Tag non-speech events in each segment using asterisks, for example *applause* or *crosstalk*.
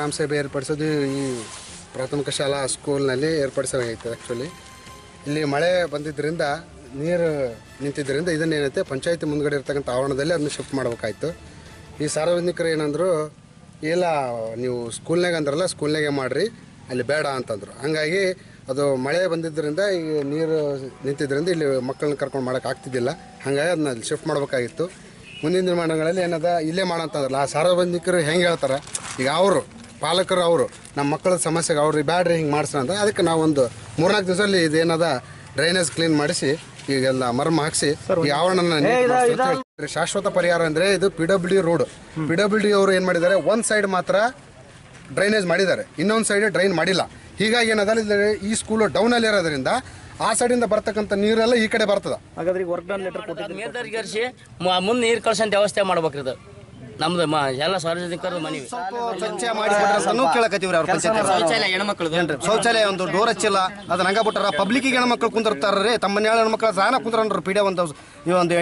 ಗ್ರಾಮ ಸಭೆ ಏರ್ಪಡಿಸೋದು ಈ ಪ್ರಾಥಮಿಕ ಶಾಲಾ ಸ್ಕೂಲ್ನಲ್ಲಿ ಏರ್ಪಡಿಸಲಾಗಿತ್ತು ಆ್ಯಕ್ಚುಲಿ ಇಲ್ಲಿ ಮಳೆ ಬಂದಿದ್ದರಿಂದ, ನೀರು ನಿಂತಿದ್ದರಿಂದ ಇದನ್ನ ಏನೈತೆ, ಪಂಚಾಯತಿ ಮುಂದ್ಗಡೆ ಇರ್ತಕ್ಕಂಥ ಆವರಣದಲ್ಲಿ ಅದನ್ನ ಶಿಫ್ಟ್ ಮಾಡಬೇಕಾಯ್ತು. ಈ ಸಾರ್ವಜನಿಕರು ಏನಂದರು, ಇಲ್ಲ, ನೀವು ಸ್ಕೂಲ್ನಾಗ ಅಂದ್ರಲ್ಲ ಸ್ಕೂಲ್ನಾಗೆ ಮಾಡಿರಿ, ಅಲ್ಲಿ ಬೇಡ ಅಂತಂದರು. ಹಂಗಾಗಿ ಅದು ಮಳೆ ಬಂದಿದ್ದರಿಂದ ಈ ನೀರು ನಿಂತಿದ್ದರಿಂದ ಇಲ್ಲಿ ಮಕ್ಕಳನ್ನ ಕರ್ಕೊಂಡು ಮಾಡೋಕೆ ಆಗ್ತಿದ್ದಿಲ್ಲ. ಹಾಗಾಗಿ ಅದನ್ನ ಅಲ್ಲಿ ಶಿಫ್ಟ್ ಮಾಡಬೇಕಾಗಿತ್ತು. ಮುಂದಿನ ದಿನಮಾನಗಳಲ್ಲಿ ಏನದ, ಇಲ್ಲೇ ಮಾಡೋಂಥದ್ರಲ್ಲ ಆ ಸಾರ್ವಜನಿಕರು ಹೆಂಗೆ ಹೇಳ್ತಾರೆ, ಈಗ ಅವರು ಪಾಲಕರು ಅವರು ನಮ್ಮ ಮಕ್ಕಳ ಸಮಸ್ಯೆಗೆ ಅವ್ರಿಗೆ ಬ್ಯಾಡ್ರಿ ಹಿಂಗೆ ಮಾಡಿಸ್ರ ಅಂತ ಅದಕ್ಕೆ ನಾವೊಂದು ಮೂರ್ನಾಲ್ಕು ದಿವಸದಲ್ಲಿ ಇದೇನದ ಡ್ರೈನೇಜ್ ಕ್ಲೀನ್ ಮಾಡಿಸಿ ಈಗೆಲ್ಲ ಮರ್ಮ ಹಾಕಿಸಿ ಹೇಳ್ತಾರೆ. ಶಾಶ್ವತ ಪರಿಹಾರ ಅಂದ್ರೆ ಇದು P W D road P W D ಅವರು ಏನು ಮಾಡಿದ್ದಾರೆ ಒಂದು ಸೈಡ್ ಮಾತ್ರ ಡ್ರೈನೇಜ್ ಮಾಡಿದ್ದಾರೆ ಇನ್ನೊಂದು ಸೈಡ್ ಡ್ರೈನ್ ಮಾಡಿಲ್ಲ. ಹೀಗಾಗಿ ಏನದ ಈ ಸ್ಕೂಲು ಡೌನಲ್ಲಿ ಇರೋದ್ರಿಂದ ಆ ಸೈಡಿಂದ ಬರ್ತಕ್ಕಂಥ ನೀರೆಲ್ಲ ಈ ಕಡೆ ಬರ್ತದ. ಹಾಗಾದ್ರೆ ಈಗ ವರ್ಕ್ ಡನ್ ಲೆಟರ್ ಕೊಟ್ಟಿದ್ದೀವಿ ಮೇಲ್ದರ್ಗರಿಸಿ ಮುಂದೆ ನೀರು ಕಳ್ಸಂತ ವ್ಯವಸ್ಥೆ ಮಾಡ್ಬೇಕ್ರಿ ಇದು. ನಮ್ದು ಮ ಎಲ್ಲ ಸಾರ್ವಜನಿಕರ ಮನವಿ ಸ್ವಚ್ಛ ಮಾಡಿಬಿಟ್ರೆ ಅಂತಾನೂ ಕೇಳಕತ್ತೀವ್ರಿ ಅವ್ರ ಪಂಚಾಯತ್ ಶೌಚಾಲಯ ಹೆಣ್ಮಕ್ಳದು. ಶೌಚಾಲಯ ಒಂದು ಡೋರ್ ಹಚ್ಚಿಲ್ಲ ಅದನ್ನ ಹಂಗ ಬಿಟ್ಟಾರ ಪಬ್ಲಿಕ್ಕಿಗೆ ಹೆಣ್ಮಕ್ಳು ಕುಂದಿರ್ತಾರ್ರಿ ತಮ್ಮ ಮನೆಯ ಹೆಣ್ಮಕ್ಳು ಸಾನ ಕುಂದ್ರನ್ರಿ ಪೀಡೆ ಒಂದು ಒಂದು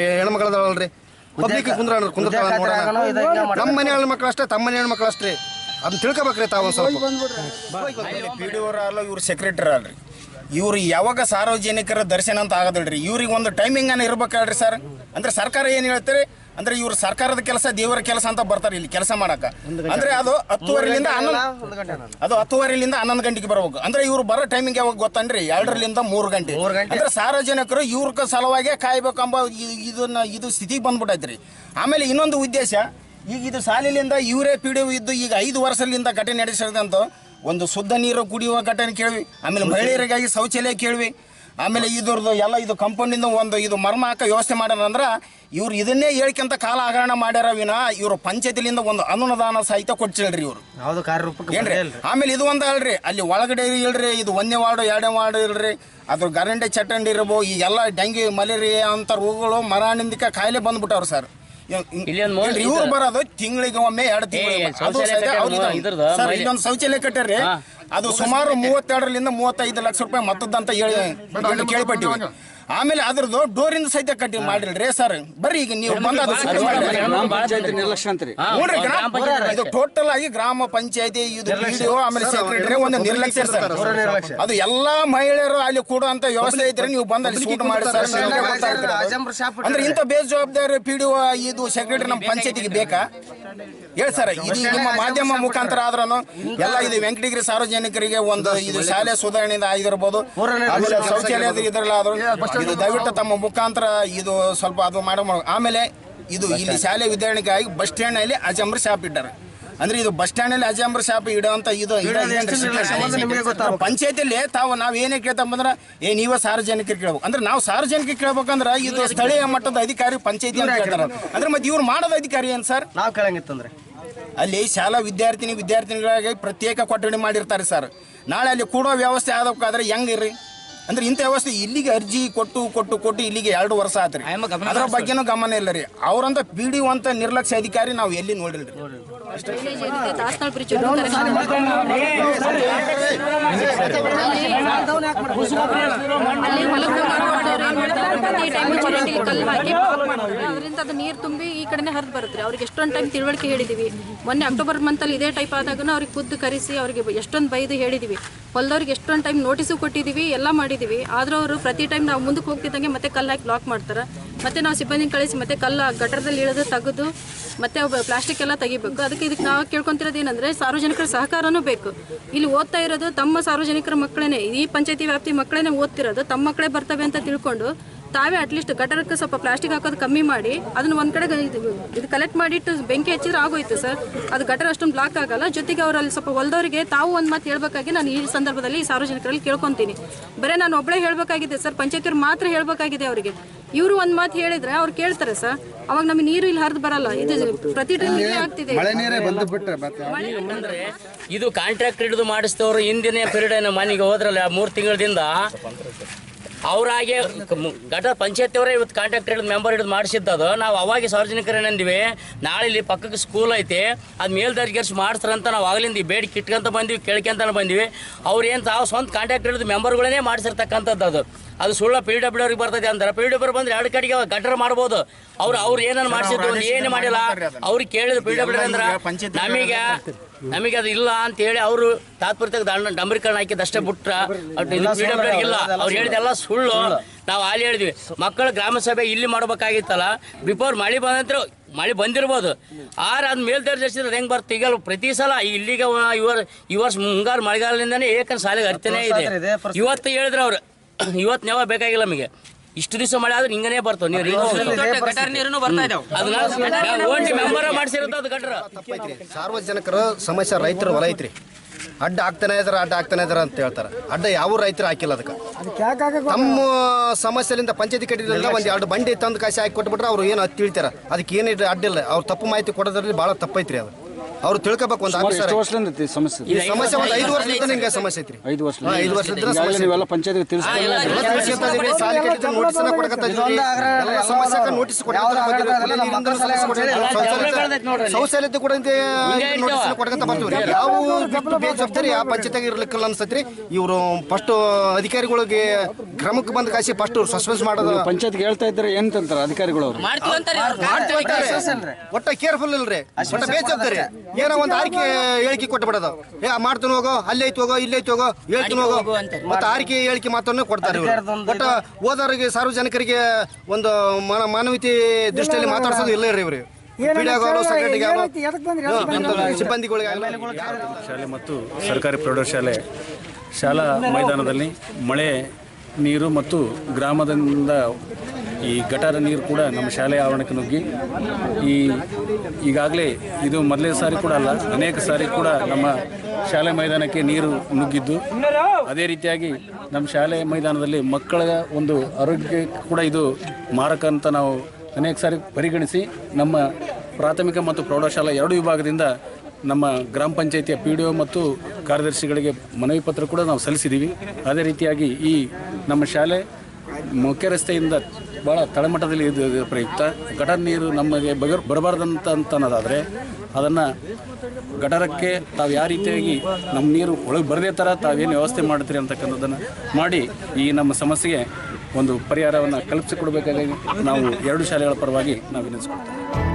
ಪಬ್ಲಿಕ್ ಪಬ್ಲಿಕ್ ಕುಂದ್ರ ಕುಂದಿರ್ತಾಳ ನಮ್ಮ ಮನೆ ಹೆಣ್ಮಕ್ಳು ಅಷ್ಟೇ ತಮ್ಮ ಮನೆ ಹೆಣ್ಮಕ್ಳು ಅಷ್ಟೇ. ಅದನ್ನ ತಿಳ್ಕೊಬೇಕ್ರಿ ತಾವು ಸ್ವಲ್ಪ. ಪಿ ಡಿ ಅಲ್ಲ ಇವ್ರು ಸೆಕ್ರೆಟರಿ ಅಲ್ರಿ. ಇವ್ರು ಯಾವಾಗ ಸಾರ್ವಜನಿಕರ ದರ್ಶನ ಅಂತ ಆಗೋದಿಲ್ರಿ. ಇವ್ರಿಗೆ ಒಂದು ಟೈಮಿಂಗ್ ಅನ್ನ ಇರ್ಬೇಕಲ್ರಿ ಸರ್ ಅಂದ್ರೆ ಸರ್ಕಾರ ಏನು ಹೇಳ್ತಾರೆ? ಅಂದ್ರೆ ಇವ್ರ ಸರ್ಕಾರದ ಕೆಲಸ ದೇವರ ಕೆಲಸ ಅಂತ ಬರ್ತಾರೆ ಇಲ್ಲಿ ಕೆಲಸ ಮಾಡಕ ಅಂದ್ರೆ ಅದು ಹತ್ತುವರೆಲಿಂದ ಹನ್ನೊಂದು ಅದು ಹತ್ತುವರೆಲಿಂದ ಹನ್ನೊಂದು ಗಂಟೆಗೆ ಬರ್ಬೇಕು. ಅಂದ್ರೆ ಇವ್ರು ಬರೋ ಟೈಮಿಂಗ್ ಯಾವಾಗ ಗೊತ್ತನ್ರಿ ಎರಡರಿಂದ ಮೂರು ಗಂಟೆ. ಅಂದ್ರೆ ಸಾರ್ವಜನಿಕರು ಇವ್ರ ಸಲುವಾಗಿ ಕಾಯ್ಬೇಕಂಬ ಇದನ್ನ ಇದು ಸ್ಥಿತಿಗೆ ಬಂದ್ಬಿಟ್ಟೈತ್ರಿ ಆಮೇಲೆ ಇನ್ನೊಂದು ಉದ್ದೇಶ ಈಗ ಇದು ಸಾಲಿನಿಂದ ಇವರೇ ಪಿ ಡಿ ಇದ್ದು ಈಗ ಐದು ವರ್ಷದಿಂದ ಘಟನೆ ನಡೆಸಿದಂತ ಒಂದು ಶುದ್ಧ ನೀರು ಕುಡಿಯುವ ಘಟನೆ ಕೇಳಿವಿ. ಆಮೇಲೆ ಮಹಿಳೆಯರಿಗಾಗಿ ಶೌಚಾಲಯ ಕೇಳಿವಿ. ಆಮೇಲೆ ಇದ್ರದ್ದು ಎಲ್ಲ ಇದು ಕಂಪೌಂಡಿಂದ ಒಂದು ಇದು ಮರ್ಮ ಹಾಕ ವ್ಯವಸ್ಥೆ ಮಾಡ್ಯಾರ ಅಂದ್ರೆ ಇವ್ರು ಇದನ್ನೇ ಹೇಳ್ಕೊಂತ ಕಾಲ ಹಗರಣ ಮಾಡ್ಯಾರ ವಿನ ಇವರು ಪಂಚಾಯತಿಲಿಂದ ಒಂದು ಅನುದಾನ ಸಹಿತ ಕೊಡ್ಸಿಲ್ರಿ ಇವರು. ಯಾವ್ದು ಕಾರ್ಯರೂಪಕ್ಕೆ ಏನ್ರಿ? ಆಮೇಲೆ ಇದು ಒಂದು ಅಲ್ರಿ ಅಲ್ಲಿ ಒಳಗಡೆ ಇಲ್ರಿ ಇದು ಒಂದನೇ ವಾರ್ಡು ಎರಡನೇ ವಾರ್ಡು ಇಲ್ರಿ ಅದ್ರ ಗರಂಡೆ ಚಟ್ಟಂಡಿ ಇರಬಹುದು ಈ ಎಲ್ಲ ಡೆಂಗಿ ಮಲೇರಿಯಾ ಅಂತ ರೋಗಗಳು ಮರಾಣಿಂದಿಕ ಕಾಯಿಲೆ ಬಂದ್ಬಿಟ್ಟವ್ರು ಸರ್. ಒಂದ್ ಇವ್ರು ಬರೋದು ತಿಂಗಳಿಗೆ ಒಮ್ಮೆ ಎರಡು ತಿಂಗಳು ತಿಂಗಳಿಗೆ ಇದ್ರದ್ದು, ಶೌಚಾಲಯ ಕಟ್ಟಾರ್ರಿ ಅದು ಸುಮಾರು ಮೂವತ್ತೆರಡರಿಂದ ಮೂವತ್ತೈದು ಲಕ್ಷ ರೂಪಾಯಿ ಮೊತ್ತದಂತ ಹೇಳಿ ಕೇಳ್ಪಟ್ಟಿವಿ. ಆಮೇಲೆ ಅದ್ರದ್ದು ಡೋರಿಂದ ಸಹಿತ ಕಟ್ಟಿ ಮಾಡಿಲ್ರಿ ಸರ್. ಬರ್ರಿ ಈಗ ನೀವು ಬಂದ ಅದು ಸರಿ ಮಾಡ್ರಿ. ನೋಡ್ರಿ ಗ್ರಾಮ ಇದು ಟೋಟಲ್ ಆಗಿ ಗ್ರಾಮ ಪಂಚಾಯತಿ ಇದು ಆಮೇಲೆ ಸೆಕ್ರೆಟರಿ ಒಂದು ನಿರ್ಲಕ್ಷ್ಯ ಸರ್. ಅದು ಎಲ್ಲಾ ಮಹಿಳೆಯರು ಅಲ್ಲಿ ಕೂಡ ವ್ಯವಸ್ಥೆ ಇದ್ರೆ ನೀವು ಬಂದ ಅಲ್ಲಿ ಸೂಟ್ ಮಾಡಿ ಸರ್ ಅಂದ್ರೆ ಇಂಥ ಬೇಜವಾಬ್ದಾರಿ ಪಿ ಡಿ ಇದು ಸೆಕ್ರೆಟರಿ ನಮ್ಮ ಪಂಚಾಯತಿಗೆ ಬೇಕಾ? ಹೇಳಿ ಸರ್ ಇದು ನಿಮ್ಮ ಮಾಧ್ಯಮ ಮುಖಾಂತರ ಆದ್ರೂ ಎಲ್ಲ ಇದು ವೆಂಕಟಗಿರಿ ಸಾರ್ವಜನಿಕರಿಗೆ ಒಂದು ಇದು ಶಾಲೆ ಸುಧಾರಣೆಯಿಂದ ಆಗಿರ್ಬೋದು. ಆಮೇಲೆ ಇದರಲ್ಲಾದ್ರು ಇದ್ರಲ್ಲಾದ್ರು ಇದು ದಯವಿಟ್ಟು ತಮ್ಮ ಮುಖಾಂತರ ಇದು ಸ್ವಲ್ಪ ಅದು ಮಾಡೋ ಆಮೇಲೆ ಇದು ಇಲ್ಲಿ ಶಾಲೆ ವಿದ್ಯಾರ್ಥಿಗಾಗಿ ಬಸ್ ಸ್ಟ್ಯಾಂಡ್ ಅಲ್ಲಿ ಅಜಂಬ್ರ ಶಾಪ್ ಇಟ್ಟಾರೆ. ಅಂದ್ರೆ ಇದು ಬಸ್ ಸ್ಟ್ಯಾಂಡ್ ಅಲ್ಲಿ ಅಜಂಬ್ರ ಶಾಪ್ ಇಡುವಂತ ಇದು ಪಂಚಾಯತಿಲಿ ತಾವು ನಾವ್ ಏನೇ ಕೇಳ್ತಂದ್ರ ಏ ನೀವ ಸಾರ್ವಜನಿಕರು ಕೇಳಬೇಕು. ಅಂದ್ರೆ ನಾವು ಸಾರ್ವಜನಿಕರಿಗೆ ಕೇಳ್ಬೇಕಂದ್ರ ಇದು ಸ್ಥಳೀಯ ಮಟ್ಟದ ಅಧಿಕಾರಿ ಪಂಚಾಯತಿ ಅಂತ ಹೇಳ್ತಾರ. ಅಂದ್ರೆ ಮತ್ತೆ ಇವ್ರು ಮಾಡೋದ ಅಧಿಕಾರಿ ಏನ್ ಸರ್? ನಾವು ಕೇಳಂಗಿತ್ತಂದ್ರೆ. ಅಲ್ಲಿ ಶಾಲಾ ವಿದ್ಯಾರ್ಥಿನಿ ವಿದ್ಯಾರ್ಥಿನಿಗಳಿಗೆ ಪ್ರತ್ಯೇಕ ಕೊಠಡಿ ಮಾಡಿರ್ತಾರೆ ಸರ್. ನಾಳೆ ಅಲ್ಲಿ ಕೂಡೋ ವ್ಯವಸ್ಥೆ ಆಗಬೇಕಾದ್ರೆ ಹೆಂಗಿರ್ರಿ ಅಂದ್ರೆ ಇಂಥ ವ್ಯವಸ್ಥೆ ಇಲ್ಲಿಗೆ ಅರ್ಜಿ ಕೊಟ್ಟು ಕೊಟ್ಟು ಕೊಟ್ಟು ಇಲ್ಲಿಗೆ ಎರಡು ವರ್ಷ ಆತ್ರಿ. ಅದ್ರ ಬಗ್ಗೆನೂ ಗಮನ ಇಲ್ಲ ರೀ. ಅವ್ರಂತ ಪಿ ಡಿ ಅಂತ ನಿರ್ಲಕ್ಷ್ಯ ಅಧಿಕಾರಿ ನಾವು ಎಲ್ಲಿ ನೋಡಿಲ್ರಿ? ದಾಸನಾಳ್ ಏನ್ ಮಾಡ್ತಾರೆ ಪ್ರತಿ ಟೈಮ್ ಕಲ್ಲು ಹಾಕಿ ಬ್ಲಾಕ್ ಮಾಡ್ತಾರೆ. ಅದರಿಂದ ಅದು ನೀರು ತುಂಬಿ ಈ ಕಡೆನೆ ಹರಿದು ಬರುತ್ತೆ. ಅವ್ರಿಗೆ ಎಷ್ಟೊಂದು ಟೈಮ್ ತಿಳುವಳಿಕೆ ಹೇಳಿದೀವಿ. ಮೊನ್ನೆ ಅಕ್ಟೋಬರ್ ಮಂತಲ್ಲಿ ಇದೇ ಟೈಪ್ ಆದಾಗೂ ಅವ್ರಿಗೆ ಖುದ್ದು ಕರೆಸಿ ಅವ್ರಿಗೆ ಎಷ್ಟೊಂದು ಬೈದು ಹೇಳಿದೀವಿ. ಹೊಲದವ್ರಿಗೆ ಎಷ್ಟೊಂದು ಟೈಮ್ ನೋಟಿಸು ಕೊಟ್ಟಿದ್ದೀವಿ ಎಲ್ಲ ಮಾಡಿದೀವಿ. ಆದರೂ ಅವರು ಪ್ರತಿ ಟೈಮ್ ನಾವು ಮುಂದಕ್ಕೆ ಹೋಗ್ತಿದ್ದಂಗೆ ಮತ್ತೆ ಕಲ್ಲು ಹಾಕಿ ಬ್ಲಾಕ್ ಮಾಡ್ತಾರೆ. ಮತ್ತೆ ನಾವು ಸಿಬ್ಬಂದಿ ಕಳಿಸಿ ಮತ್ತೆ ಕಲ್ಲು ಗಟ್ಟರದಲ್ಲಿ ಇಳಿದು ತೆಗೆದು ಮತ್ತೆ ಪ್ಲಾಸ್ಟಿಕ್ ಎಲ್ಲ ತೆಗಿಬೇಕು. ಅದಕ್ಕೆ ಇದಕ್ಕೆ ನಾವು ಕೇಳ್ಕೊಂತಿರೋದು ಏನಂದ್ರೆ ಸಾರ್ವಜನಿಕರ ಸಹಕಾರನೂ ಬೇಕು. ಇಲ್ಲಿ ಓದ್ತಾ ಇರೋದು ತಮ್ಮ ಸಾರ್ವಜನಿಕರ ಮಕ್ಕಳೇ ಈ ಪಂಚಾಯತಿ ವ್ಯಾಪ್ತಿ ಮಕ್ಕಳೇನೆ ಓದ್ತಿರೋದು. ತಮ್ಮ ಮಕ್ಕಳೇ ಬರ್ತವೆ ಅಂತ ತಿಳ್ಕೊಂಡು ತಾವೇ ಅಟ್ಲೀಸ್ಟ್ ಗಟರಕ್ಕೆ ಸ್ವಲ್ಪ ಪ್ಲಾಸ್ಟಿಕ್ ಹಾಕೋದು ಕಮ್ಮಿ ಮಾಡಿ, ಅದನ್ನ ಒಂದ್ ಕಡೆ ಇದು ಕಲೆಕ್ಟ್ ಮಾಡಿಟ್ಟು ಬೆಂಕಿ ಹಚ್ಚಿದ್ರೆ ಆಗೋಯ್ತು ಸರ್. ಅದು ಗಟರ್ ಅಷ್ಟೊಂದು ಬ್ಲಾಕ್ ಆಗಲ್ಲ. ಜೊತೆಗೆ ಅವರಲ್ಲಿ ಸ್ವಲ್ಪ ಹೊಲದವರಿಗೆ ತಾವು ಒಂದು ಮಾತು ಹೇಳ್ಬೇಕಾಗಿ ನಾನು ಈ ಸಂದರ್ಭದಲ್ಲಿ ಸಾರ್ವಜನಿಕರಲ್ಲಿ ಕೇಳ್ಕೊಂತೀನಿ. ಬರೀ ನಾನು ಒಬ್ಬಳೇ ಹೇಳ್ಬೇಕಾಗಿದೆ ಸರ್. ಪಂಚಾಯತಿಯವ್ರು ಮಾತ್ರ ಹೇಳ್ಬೇಕಾಗಿದೆ ಅವರಿಗೆ. ಇವರು ಒಂದ್ ಮಾತು ಹೇಳಿದ್ರೆ ಅವ್ರು ಕೇಳ್ತಾರೆ ಸರ್. ಅವಾಗ ನಮಗೆ ನೀರು ಇಲ್ಲಿ ಹರಿದು ಬರಲ್ಲ. ಇದು ಪ್ರತಿ ಟೈಮ್ ಆಗ್ತಿದೆ. ಮಳೆ ನೀರೇ ಬಂದು ಬಿಟ್ರೆ ಮತ್ತೆ. ಅಂದ್ರೆ ಇದು ಕಾಂಟ್ರಾಕ್ಟ್ ಹಿಡಿದು ಮಾಡಿಸಿದವರು ಹಿಂದಿನ ಪೀರಿಯಡ್ ಮನೆಗೆ ಹೋದ್ರಲ್ಲ ಮೂರು ತಿಂಗಳದಿಂದ? ಅವರಾಗೆ ಗಟರ್ ಪಂಚಾಯತ್ ಅವರೇ ಇವತ್ತು ಕಾಂಟ್ರಾಕ್ಟ್ ಹಿಡಿದು ಮೆಂಬರ್ ಹಿಡಿದು ಮಾಡಿಸಿದ್ದದು. ನಾವು ಅವಾಗ ಸಾರ್ವಜನಿಕರು ಏನಂದಿವಿ ನಾಳೆ ಇಲ್ಲಿ ಪಕ್ಕಕ್ಕೆ ಸ್ಕೂಲ್ ಐತೆ. ಅದು ಮೇಲ್ದರ್ಜೆರ್ಸ್ ಮಾಡಿಸ್ತಾರಂತ ನಾವು ಆಗಲಿಂದ ಈ ಬೇಡಿಕೆ ಇಟ್ಕೊಂತ ಬಂದಿವಿ ಕೇಳ್ಕೊಂತ ಬಂದಿವಿ. ಅವ್ರೇನು ಏನು ತಾವು ಸ್ವಂತ ಕಾಂಟ್ರಾಕ್ಟ್ ಹಿಡಿದು ಮೆಂಬರ್ಗಳೇ ಮಾಡಿಸಿರ್ತಕ್ಕಂಥದ್ದು ಅದು. ಅದು ಸುಳ್ಳ ಪಿ ಡಬ್ಲ್ಯೂ ಅವ್ರಿಗೆ ಬರ್ತದೆ ಅಂದ್ರೆ ಪಿ ಡಬ್ಲ್ಯೂ ಬಂದ್ರೆ ಎರಡು ಕಡೆಗೆ ಗಟರ್ ಮಾಡ್ಬೋದು. ಅವ್ರು ಅವ್ರು ಏನನ್ನ ಮಾಡಿಸಿದ್ರು ಏನು ಮಾಡಿಲ್ಲ. ಅವ್ರಿಗೆ ಕೇಳಿದ್ರು ಪಿ ಡಬ್ಲ್ಯೂ ಅಂದ್ರೆ ನಮಗೆ ನಮಗೆ ಅದು ಇಲ್ಲ ಅಂತ ಹೇಳಿ ಅವರು ತಾತ್ಪರ್ಯ ದಂಡ ಡಂಬರೀಕರಣ ಹಾಕಿದ ಅಷ್ಟೇ ಬಿಟ್ರ. ಇಲ್ಲ. ಅವ್ರು ಹೇಳಿದೆಲ್ಲ ಸುಳ್ಳು. ನಾವು ಅಲ್ಲಿ ಹೇಳಿದ್ವಿ. ಮಕ್ಕಳು ಗ್ರಾಮ ಸಭೆ ಇಲ್ಲಿ ಮಾಡ್ಬೇಕಾಗಿತ್ತಲ್ಲ ಬಿಫೋರ್ ಮಳೆ ಬಂದಂತ್ರ ಮಳೆ ಬಂದಿರ್ಬೋದು. ಆರ ಅದ್ ಮೇಲ್ದರ್ಜೆಸಿದ್ರೆ ಹೆಂಗ್ ಬರ್ತ ಈಗ ಪ್ರತಿ ಸಲ ಇಲ್ಲಿಗೆ ಈ ವರ್ ಈ ವರ್ಷ ಮುಂಗಾರು ಮಳೆಗಾಲದಿಂದನೇ ಏಕನ್ ಸಾಲಿಗೆ ಹರಿತನೇ ಇದೆ. ಇವತ್ತು ಹೇಳಿದ್ರು ಅವ್ರು. *clears throat* ಇವತ್ತು ನೆವ ಬೇಕಾಗಿಲ್ಲ ನಮಗೆ. ಇಷ್ಟು ದಿವಸ ಮಳೆ ಆದ್ರೆ ಹಿಂಗನೇ ಬರ್ತಾವ್. ನೀರು ಗಟರ್ ನೀರು ಬರ್ತಾ ಇದಾವೆ. ಅದನ್ನ ಓನ್ಲಿ ಮೆಂಬರ್ ಮಾಡಿಸಿರೋದು ಅದು ಗಟ್ರ. ತಪ್ಪೈತ್ರಿ. ಸಾರ್ವಜನಿಕರ ಸಮಸ್ಯೆ ರೈತರ ಹೊಲ ಐತ್ರಿ. ಅಡ್ಡ ಆಗ್ತಾನೆ ಇದಾರ ಅಡ್ಡ ಆಗ್ತಾನೆ ಇದಾರ ಅಂತ ಹೇಳ್ತಾರೆ. ಅಡ್ಡ ಯಾವ ರೈತರು ಹಾಕಿಲ್ಲ ಅದಕ್ಕೆ. ತಮ್ಮ ಸಮಸ್ಯೆಲಿಂದ ಪಂಚಾಯತಿ ಕಟ್ಟಿದ್ರಿಂದ ಒಂದು ಎರಡು ಬಂಡಿ ತಂದು ಕಾಸಿ ಹಾಕಿ ಕೊಟ್ಬಿಟ್ರೆ ಅವ್ರು ಏನು ತಿಳಿತಾರ ಅದಕ್ಕೆ ಏನು ಅಡ್ಡಿಲ್ಲ. ಅವ್ರು ತಪ್ಪು ಮಾಹಿತಿ ಕೊಡೋದ್ರಲ್ಲಿ ಭಾಳ ತಪ್ಪೈತ್ರಿ ಅದು. ಅವ್ರು ತಿಳ್ಕೊಬೇಕು ಒಂದು ಆಫೀಸರ್. ಎಷ್ಟು ವರ್ಷದಿಂದ ಐತಿ ಸಮಸ್ಯೆ ಈ ಸಮಸ್ಯೆ ಒಂದು ಐದು ವರ್ಷದಿಂದ ನಿಮ್ಗೆ ಸಮಸ್ಯೆ ಐತ್ರಿ. ಐದು ವರ್ಷ. ಹಾ, ಐದು ವರ್ಷದಿಂದ ಈಗಾಗಲೇ ಸಮಸ್ಯೆ ನೀವೆಲ್ಲ ಪಂಚಾಯತ್ಗೆ ತಿಳಿಸ್ತಾರೆ. ಎಲ್ಲ ತಿಳಿಸ್ಕೊಳ್ತಾ ಇದೀವಿ, ಸಾಲಿ ಕಟ್ಟಿದ್ರೆ ನೋಟಿಸ್ ಅನ್ನ ಕೊಡಕತ್ತಾ ಇದೀವಿ. ಎಲ್ಲ ಸಮಸ್ಯೆಗೆ ನೋಟಿಸ್ ಕೊಡಕತ್ತಾ ಬಂದಿದ್ದೀವಿ. ಕುಡಿಯೋ ಶೌಚಾಲಯ- ಶೌಚಾಲಯದ ಕೂಡ ಇಂತೆ ನೋಟಿಸ್ ಅನ್ನ ಕೊಡಕತ್ತಾ ಬರ್ತೀವಿ ಯಾವ ಬಿಟ್ಟು ಬೇಜವಾಬ್ದಾರಿ ಆ ಪಂಚಾಯತ್ಗೆ ಇರ್ಲಿಕ್ಕಿಲ್ಲ ಅನ್ಸತ್ರಿ. ಇವರು ಫಸ್ಟ್ ಅಧಿಕಾರಿಗಳಿಗೆ ಕ್ರಮಕ್ಕೆ ಬಂದ ಕಾಸಿ ಫಸ್ಟ್ ಸಸ್ಪೆನ್ಸ್ ಮಾಡೋದು. ಪಂಚಾಯತ್ಗೆ ಹೇಳ್ತಾ ಇದ್ದಾರೆ ಏನಂತಾರೆ ಅಧಿಕಾರಿಗಳು ಅವರು ಒಟ್ಟ ಕೇರ್ಫುಲ್ ಇಲ್ರಿ. ಒಟ್ಟ ಬೇಜವಾಬ್ದಾರಿ. ಏನೋ ಒಂದು ಆರ್ಕೆ ಹೇಳಿಕೆ ಕೊಟ್ಟು ಬಿಡೋದು ಏ ಮಾಡ್ತಾನೆ ಹೋಗೋ ಅಲ್ಲೇ ಐತಿ ಹೋಗೋ ಇಲ್ಲೇ ಐತಿ ಹೋಗೋ ಹೇಳ್ತೀನಿ ಹೋಗೋ. ಮತ್ತೆ ಆರ್ಕೆ ಹೇಳಿಕೆ ಮಾತನ್ನು ಕೊಡ್ತಾರೆ ಬಟ್ ಒಟ್ಟ ಹೋದವರಿಗೆ ಸಾರ್ವಜನಿಕರಿಗೆ ಒಂದು ಮಾನ ಮಾನವೀಯತೆ ದೃಷ್ಟಿಯಲ್ಲಿ ಮಾತಾಡ್ಸೋದು ಇಲ್ಲ ರೀ ಇವ್ರಿ. ಪೀಡಿಯಾಗವರು ಸೆಕ್ರೆಟರಿಗಾಗಲು ಸಿಬ್ಬಂದಿಗಳಿಗೆ ಶಾಲೆ ಮತ್ತು ಸರ್ಕಾರಿ ಪ್ರೌಢಶಾಲೆ ಶಾಲಾ ಮೈದಾನದಲ್ಲಿ ಮಳೆ ನೀರು ಮತ್ತು ಗ್ರಾಮದಿಂದ ಈ ಗಟಾರ ನೀರು ಕೂಡ ನಮ್ಮ ಶಾಲೆಯ ಆವರಣಕ್ಕೆ ನುಗ್ಗಿ, ಈ ಈಗಾಗಲೇ ಇದು ಮೊದಲನೇ ಸಾರಿ ಕೂಡ ಅಲ್ಲ, ಅನೇಕ ಸಾರಿ ಕೂಡ ನಮ್ಮ ಶಾಲೆ ಮೈದಾನಕ್ಕೆ ನೀರು ನುಗ್ಗಿದ್ದು. ಅದೇ ರೀತಿಯಾಗಿ ನಮ್ಮ ಶಾಲೆ ಮೈದಾನದಲ್ಲಿ ಮಕ್ಕಳ ಒಂದು ಆರೋಗ್ಯ ಕೂಡ ಇದು ಮಾರಕ ಅಂತ ನಾವು ಅನೇಕ ಸಾರಿ ಪರಿಗಣಿಸಿ, ನಮ್ಮ ಪ್ರಾಥಮಿಕ ಮತ್ತು ಪ್ರೌಢಶಾಲಾ ಎರಡು ವಿಭಾಗದಿಂದ ನಮ್ಮ ಗ್ರಾಮ ಪಂಚಾಯಿತಿಯ ಪಿ ಡಿ ಒ ಮತ್ತು ಕಾರ್ಯದರ್ಶಿಗಳಿಗೆ ಮನವಿ ಪತ್ರ ಕೂಡ ನಾವು ಸಲ್ಲಿಸಿದ್ದೀವಿ. ಅದೇ ರೀತಿಯಾಗಿ ಈ ನಮ್ಮ ಶಾಲೆ ಮುಖ್ಯ ರಸ್ತೆಯಿಂದ ಭಾಳ ತಳಮಟ್ಟದಲ್ಲಿ ಇದು ಪ್ರಯುಕ್ತ. ಗಟರ್ ನೀರು ನಮಗೆ ಬಗರ್ ಬರಬಾರ್ದಂತ ಅನ್ನೋದಾದರೆ ಅದನ್ನು ಗಟರಕ್ಕೆ ತಾವು ಯಾವ ರೀತಿಯಾಗಿ ನಮ್ಮ ನೀರು ಒಳಗೆ ಬರದೇ ಥರ ತಾವೇನು ವ್ಯವಸ್ಥೆ ಮಾಡ್ತೀರಿ ಅಂತಕ್ಕಂಥದ್ದನ್ನು ಮಾಡಿ ಈ ನಮ್ಮ ಸಮಸ್ಯೆಗೆ ಒಂದು ಪರಿಹಾರವನ್ನು ಕಲ್ಪಿಸಿಕೊಡ್ಬೇಕಾಗಿ ನಾವು ಎರಡು ಶಾಲೆಗಳ ಪರವಾಗಿ ನಾವು ವಿನಿಸ್ಕೊಳ್ತೇವೆ